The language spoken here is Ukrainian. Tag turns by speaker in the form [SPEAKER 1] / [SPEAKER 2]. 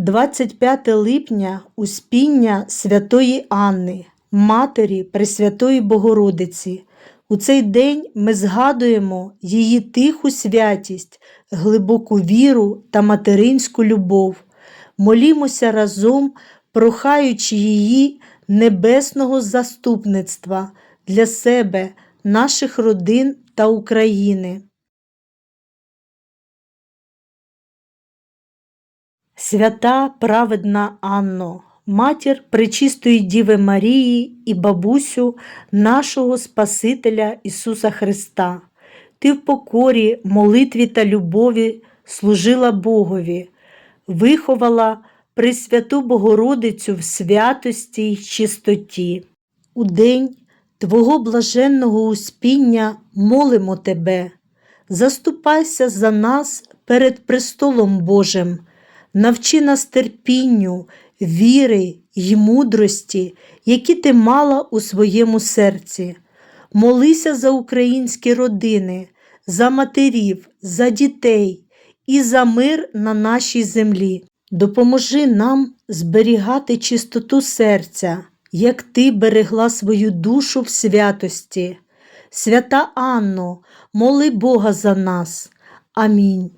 [SPEAKER 1] 25 липня Успіння Святої Анни, Матері Пресвятої Богородиці. У цей день ми згадуємо її тиху святість, глибоку віру та материнську любов. Молімося разом, прохаючи її небесного заступництва для себе, наших родин та України. Свята праведна Анно, матір Пречистої Діви Марії і бабусю нашого Спасителя Ісуса Христа, ти в покорі, молитві та любові служила Богові, виховала Пресвяту Богородицю в святості й чистоті. У день Твого блаженного успіння молимо Тебе, заступайся за нас перед престолом Божим, навчи нас терпінню, віри й мудрості, які ти мала у своєму серці. Молися за українські родини, за матерів, за дітей і за мир на нашій землі. Допоможи нам зберігати чистоту серця, як ти берегла свою душу в святості. Свята Анно, моли Бога за нас. Амінь.